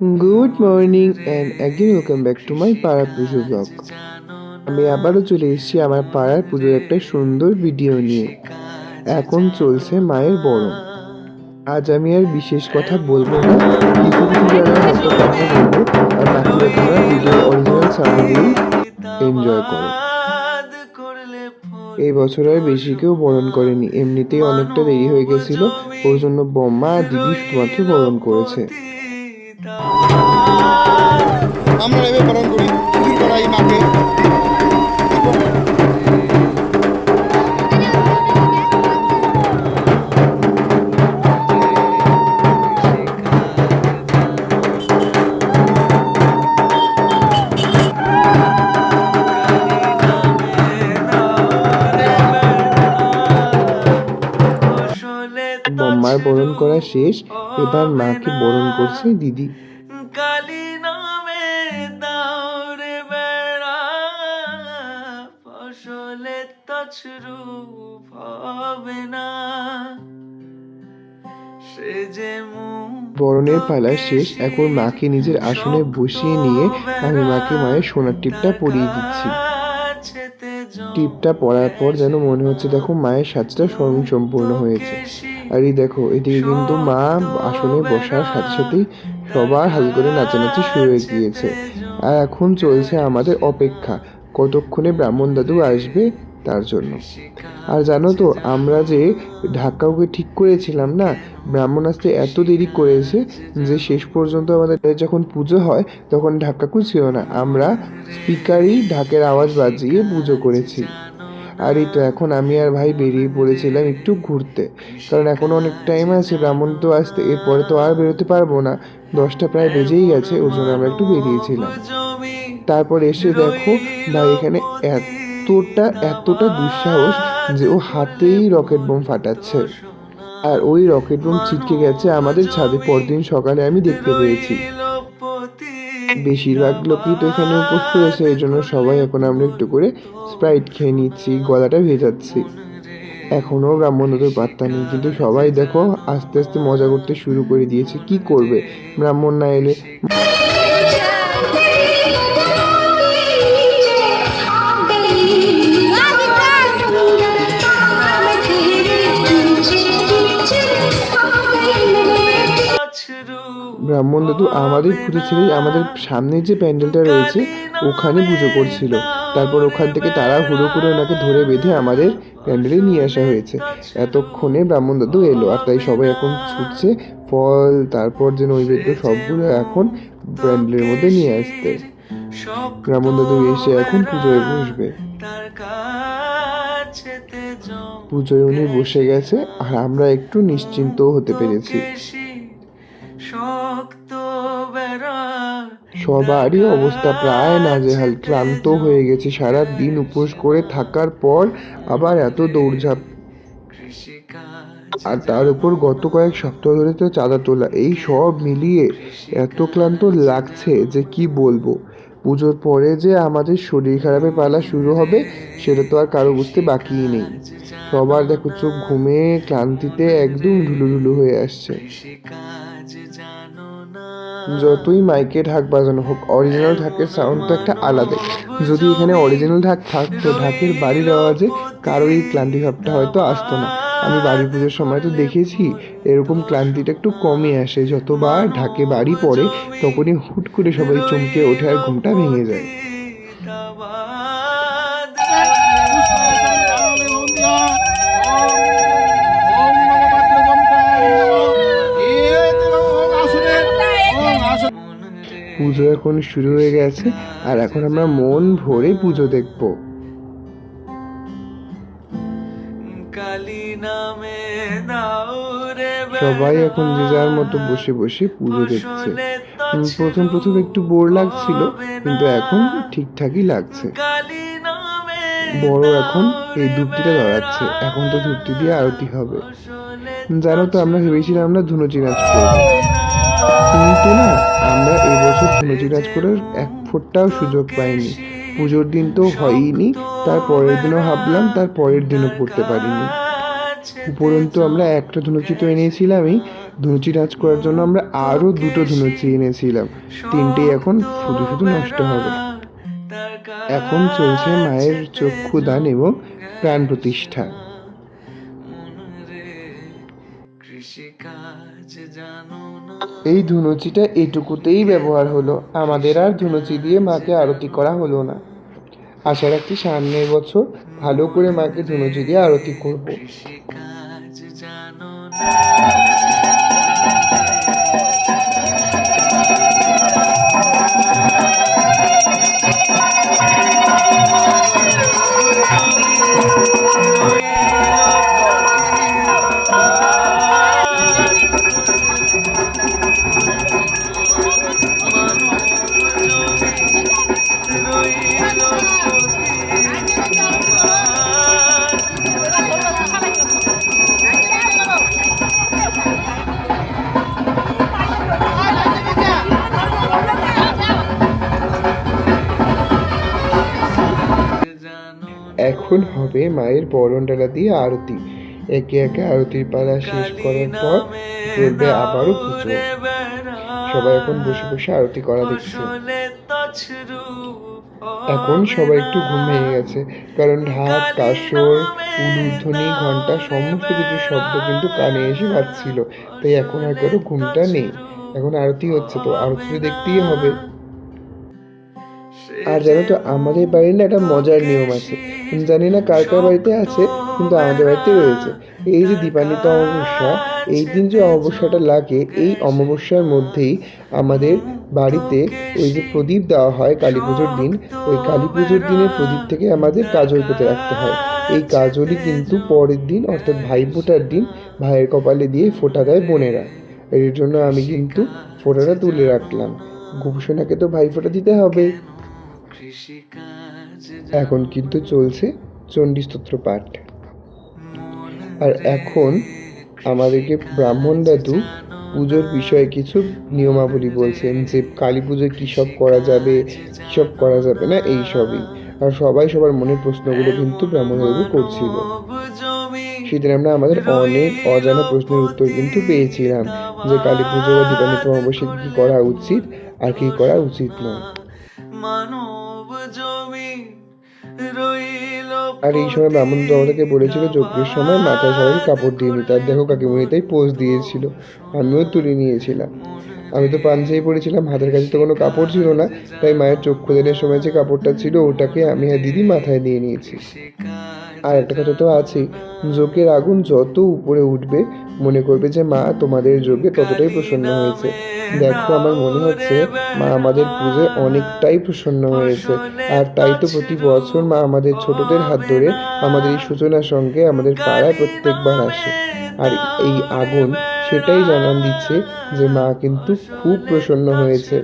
Good morning and again welcome back to my পাড়া পুজো blog আমি আবারও চলে এসেছি আমার পাড়ার পুজোর একটা সুন্দর ভিডিও নিয়ে। এখন চলছে মায়ের বড় আজ আমি আর বিশেষ কথা বলব না। কিছু কিছু জায়গায় হয়তো কথা বলব আর তোমরা ভিডিও অরিজিনাল এনজয় করো। এই বছর আর বেশি কেউ বরণ করেনি। এমনিতেই অনেকটা দেরি হয়ে গেছিল। ওর জন্য বম্মা আর দিদি শুধুমাত্র বরণ করেছে। আমরা এভাবে পালন করি পুজো করা এই মাকে শেষ এবার মাকে বরণ করছে দিদি। কালী নামে দাউরে বেড়া ফসলে তছরূপ হবে না। সে যে বরণের পালা শেষ এখন মাকে নিজের আসনে বসিয়ে নিয়ে আমি মাকে মায়ের সোনার টিপটা পরিয়ে দিচ্ছি। টিপটা পরার পর যেন মনে হচ্ছে দেখো মায়ের সাজটা স্বয়ং সম্পূর্ণ হয়েছে। আর এই দেখো, এদিকে কিন্তু মা আসনে বসার সাথে সাথেই সবার হাল করে নাচানাচি শুরু হয়ে গিয়েছে। আর এখন চলছে আমাদের অপেক্ষা, কতক্ষণে ব্রাহ্মণ দাদু আসবে তার জন্য। আর জানো তো, আমরা যে ঢাকাউকে ঠিক করেছিলাম না, ব্রাহ্মণ আসতে এত দেরি করেছে যে শেষ পর্যন্ত আমাদের যখন পুজো হয়, তখন ঢাকাকু ছিল না। আমরা স্পিকারই ঢাকের আওয়াজ বাজিয়ে পুজো করেছি। আর এই তো এখন আমি আর ভাই বেরিয়ে পড়েছিলাম একটু ঘুরতে। কারণ এখন অনেক টাইম আছে, ব্রাহ্মণ তো আসতে, এরপরে তো আর বেরোতে পারব না। দশটা প্রায় বেজেই গেছে, ওর জন্য আমরা একটু বেরিয়েছিলাম। তারপর এসে দেখো ভাই এখানে এতটা এতটা দুঃসাহস যে ও হাতেই রকেট বোম ফাটাচ্ছে। আর ওই রকেট বোম ছিটকে গেছে আমাদের ছাদে, পরদিন সকালে আমি দেখতে পেয়েছি। বেশিরভাগ লোকই তো এখানে উপোস আছে এই জন্য সবাই এখন আমরা একটু করে স্প্রাইট খেয়ে নিচ্ছি, গলাটা ভেজাচ্ছি। এখনও ব্রাহ্মণদের পাত্তা নেই, কিন্তু সবাই দেখো আস্তে আস্তে মজা করতে শুরু করে দিয়েছে, কি করবে? ব্রাহ্মণ না এলে দাদু আমাদের পুজো আমাদের সামনে যে প্যান্ডেলটা রয়েছে, ওখানে পুজো করছিল। তারপর ওখান থেকে তারা হুড়ো করে ওনাকে ধরে বেঁধে আমাদের প্যান্ডেলে নিয়ে আসা হয়েছে। এতক্ষণে ব্রাহ্মণ দাদু এলো, আর তাই সবাই এখন ছুটছে, ফল, তারপর যে নৈবেদ্য, সবগুলো এখন প্যান্ডেলের মধ্যে নিয়ে আসতে। ব্রাহ্মণ দাদু এসে এখন পুজোয় বসবে। পুজোয় উনি বসে গেছে, আর আমরা একটু নিশ্চিন্তও হতে পেরেছি। সবারই অবস্থা প্রায় নাজেহাল ক্লান্ত হয়ে গেছে সারা দিন উপোস করে থাকার পর আবার এত দৌড়ঝাঁপ। আর তার উপর গত কয়েক সপ্তাহ ধরে তো চাঁদা তোলা এই সব মিলিয়ে এত ক্লান্ত লাগছে যে কি বলব? পুজোর পরে যে আমাদের শরীর খারাপের পালা শুরু হবে সেটা তো আর কারও বুঝতে বাকিই নেই। সবার দেখো চোখ ঘুমে ক্লান্তিতে একদম ঢুলু ঢুলু হয়ে আসছে। যতই মাইকে ঢাক বাজানো হোক অরিজিনাল ঢাকের সাউন্ড তো একটা আলাদাই যদি এখানে অরিজিনাল ঢাক থাকতো ঢাকের বাড়ির আওয়াজে কারোর ক্লান্তি ভাবটা হয়তো আসতো না। আমি বাড়ি পুজোর সময় তো দেখেছি, এরকম ক্লান্তিটা একটু কমে আসে। যতবার ঢাকে বাড়ি পড়ে, তখনই হুট করে সবাই চমকে ওঠে আর ঘুমটা ভেঙে যায়। পুজো এখন শুরু হয়ে গেছে আর এখন আমরা মন ভরে পুজো দেখব। সবাই এখন যে যার মতো বসে বসে পুজো দেখছে। প্রথম প্রথম একটু বোর লাগছিল কিন্তু এখন ঠিকঠাকই লাগছে। বড় এখন এই ধূপটিটা ধরাচ্ছে এখন তো ধূপটি দিয়ে আরতি হবে। জানো তো আমরা ভেবেছিলাম আমরা ধুনুচি নাচ করব। কিন্তু না আমরা এবছর ধুনুচি নাচ করার এক ফোঁটাও সুযোগ পাইনি। পুজোর দিন তো হয়ইনি, তার পরের দিনও ভাবলাম, তার পরের দিনও করতে পারিনি। উপরন্তু আমরা একটা ধুনুচি তো এনেছিলামই, ধুনুচি নাচ করার জন্য আমরা আরও দুটো ধুনুচি এনেছিলাম। তিনটে এখন শুধু শুধু নষ্ট হবে। এখন চলছে মায়ের চক্ষুদান এবং প্রাণ প্রতিষ্ঠা। কৃষিকাজ জানো এই ধুনুচিটা এটুকুতেই ব্যবহার হলো। আমাদের আর ধুনুচি দিয়ে মাকে আরতি করা হলো না। আশা রাখছি সামনের বছর ভালো করে মাকে ধুনুচি দিয়ে আরতি করব। এখন হবে মায়ের বরণডালা দিয়ে আরতি। একে একে আরতির পালা শেষ করার পর চলবে আবারও পুজো। সবাই এখন বসে বসে আরতি করা দেখছে। এখন সবাই একটু ঘুম ভেঙে গেছে কারণ ঢাক কাসর উলুধ্বনি ঘণ্টা সমস্ত কিছু শব্দ কিন্তু কানে এসে বাজছিল তাই এখন আর কারও ঘুমটা নেই। এখন আরতি হচ্ছে তো আরতি দেখতেই হবে। আর জানো তো আমাদের বাড়ির না একটা মজার নিয়ম আছে। জানি না কার কার বাড়িতে আছে, কিন্তু আমাদের বাড়িতে রয়েছে। এই যে দীপান্বিত অমাবস্যা, এই দিন যে অমাবস্যাটা লাগে, এই অমাবস্যার মধ্যেই আমাদের বাড়িতে ওই যে প্রদীপ দেওয়া হয় কালী পুজোর দিন, ওই কালী পুজোর দিনের প্রদীপ থেকে আমাদের কাজল পেতে রাখতে হয়। এই কাজলই কিন্তু পরের দিন, অর্থাৎ ভাই ফোটার দিন, ভাইয়ের কপালে দিয়ে ফোটা দেয় বোনেরা। এর জন্য আমি কিন্তু ফোঁটাটা তুলে রাখলাম। গোপসোনাকে তো ভাই ফোঁটা দিতে হবে। কৃষিকাজ এখন কিন্তু চলছে চণ্ডী স্তোত্র পাঠ। আর এখন আমাদেরকে ব্রাহ্মণ দাদু পুজোর বিষয়ে কিছু নিয়মাবলী বলছেন যে কালী পুজোয় কী সব করা যাবে, কী সব করা যাবে না, এই সবই। আর সবাই সবার মনের প্রশ্নগুলো কিন্তু ব্রাহ্মণ দাদু করছিল। সেদিন আমরা আমাদের অনেক অজানা প্রশ্নের উত্তর কিন্তু পেয়েছিলাম যে কালী পুজো বা দীপান্বিত অমাবস্যায় কী করা উচিত আর কী করা উচিত নয়। মানব জমি আর এই সময় ব্রাহ্মণ তো আমাদেরকে বলেছিল যজ্ঞের সময় মাথায় সবাই কাপড় দিয়ে নিতে। আর দেখো কাকিমণি তাই পোজ দিয়েছিল। আমিও তুলে নিয়েছিলাম। আমি তো পাঞ্জাবি পরেছিলাম হাতের কাছে তো কোনো কাপড় ছিল না। তাই মায়ের চক্ষু দানের সময় যে কাপড়টা ছিল ওটাকে আমি আর দিদি মাথায় দিয়ে নিয়েছি। আর একটা কথা তো আছেই যোগের আগুন যত উপরে উঠবে, মনে করবে যে মা তোমাদের যোগে ততটাই প্রসন্ন হয়েছে। দেখো, আমার মনে হচ্ছে মা আমাদের পুজোয় অনেকটাই প্রসন্ন হয়েছে। আর তাই তো প্রতি বছর মা আমাদের ছোটদের হাত ধরে আমাদের এই সূচনার সঙ্গে আমাদের পাড়ায় প্রত্যেকবার আসে। আর এই আগুন সেটাই জানান দিচ্ছে যে মা কিন্তু খুব প্রসন্ন হয়েছে।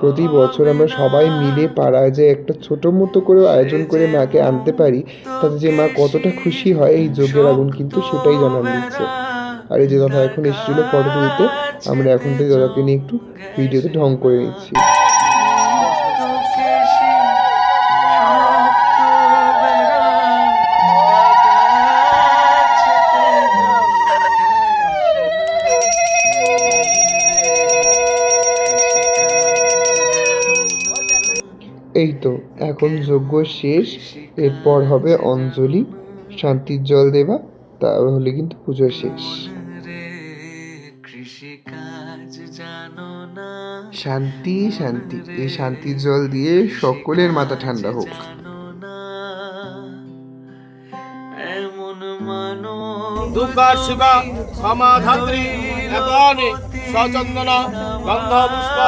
প্রতি বছর আমরা সবাই মিলে পাড়ায় যে একটা ছোট মতো করে আয়োজন করে মাকে আনতে পারি, তাতে যে মা কতটা খুশি হয় এই যজ্ঞের আগুন কিন্তু সেটাই জানান দিচ্ছে। আর এই যে দাদা এখন এসেছিল ফটো তুলতে, আমরা এখন থেকে দাদাকে নিয়ে একটু ভিডিওতে ঢং করে নিচ্ছি। এই তো, এখন যজ্ঞ শেষ, এরপর হবে অঞ্জলি, শান্তির জল দেবা, তাহলে কিন্তু পুজো শেষ। শান্তি শান্তি। এই শান্তির জল দিয়ে সকলের মাথা ঠান্ডা হোক। জানো না এমন মানো দুর্গা শিবা সমাধাত্রী একানে সচন্দন গন্ধ পুষ্প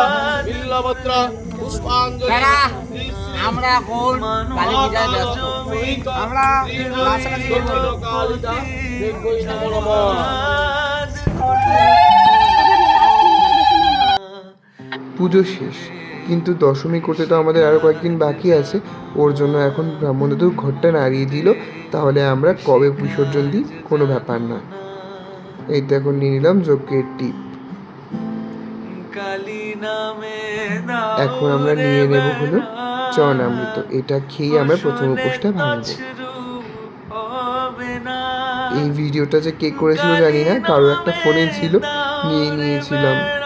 বিল্লপত্র পুষ্পাঞ্জলি আমরা কালী পূজায় ব্যস্ত। পুজো শেষ। কিন্তু দশমী করতে তো আমাদের আরও কয়েকদিন বাকি আছে। ওর জন্য এখন ব্রাহ্মণ দাদুর ঘরটা নাড়িয়ে দিল। তাহলে আমরা কবে বিসর্জন দিই? কোনো ব্যাপার না। এই তো এখন নিয়ে নিলাম যজ্ঞের টিপ। এখন আমরা নিয়ে নেব হলো চরণামৃত। এটা খেয়ে আমরা প্রথম উপোসটা ভাঙবো। এই ভিডিওটা যে কে করেছিল জানি না। কারও একটা ফোনে ছিল। নিয়ে নিয়েছিলাম।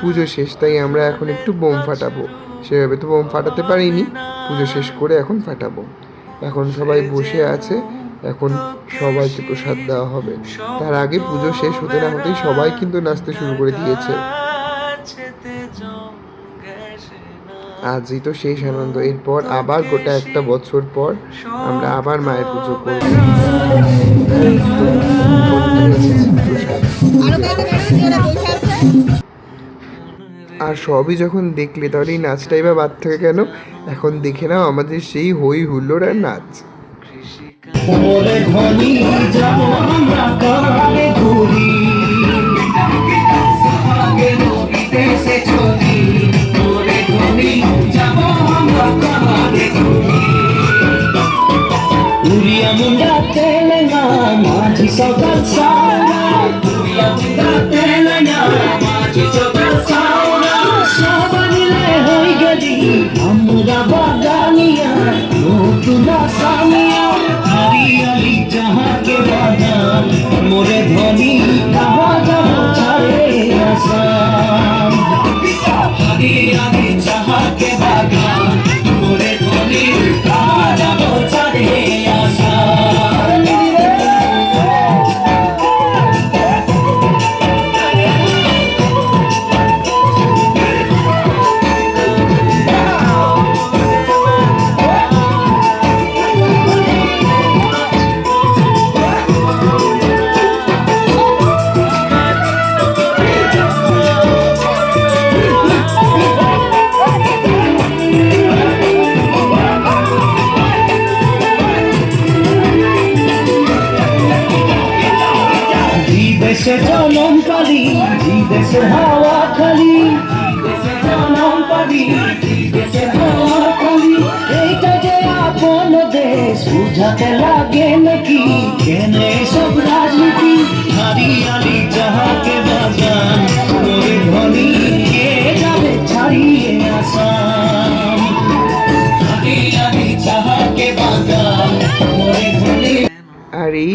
পুজো শেষ তাই আমরা এখন একটু বোম ফাটাবো সেভাবে তো বোম ফাটাতে পারিনি পুজো শেষ করে এখন ফাটাবো এখন সবাই বসে আছে এখন সবাইকে প্রসাদ দেওয়া হবে তার আগে পুজো শেষ হতে না হতেই সবাই কিন্তু নাচতে শুরু করে দিয়েছে আজই তো শেষ আনন্দ এরপর আবার গোটা একটা বছর পর আমরা আবার মায়ের পুজো করব হয়ে প্রসাদ। আর সবই যখন দেখলে তাহলে এই নাচটাই বা বাদ থাকে কেন? এখন দেখে নাও আমাদের সেই হই হুল্লোড় আর নাচ। উড়িয়া মুন্ডা তেলেঙ্গা মাঝি সকাল সাউনা বিদেশে জনম পালি দেশে হাওয়া খালি দেশে জনম পালি দেশে হাওয়া খালি। এইটা যে আপন দেশ, বুঝাতে লাগে নাকি? কেন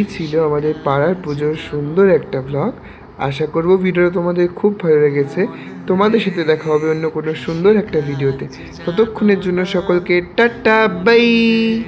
ছিল আমাদের পাড়ার পুজোর সুন্দর একটা ব্লগ আশা করব ভিডিওটা তোমাদের খুব ভালো লেগেছে। তোমাদের সাথে দেখা হবে অন্য কোনো সুন্দর একটা ভিডিওতে। ততক্ষণের জন্য সকলকে টাটা বাই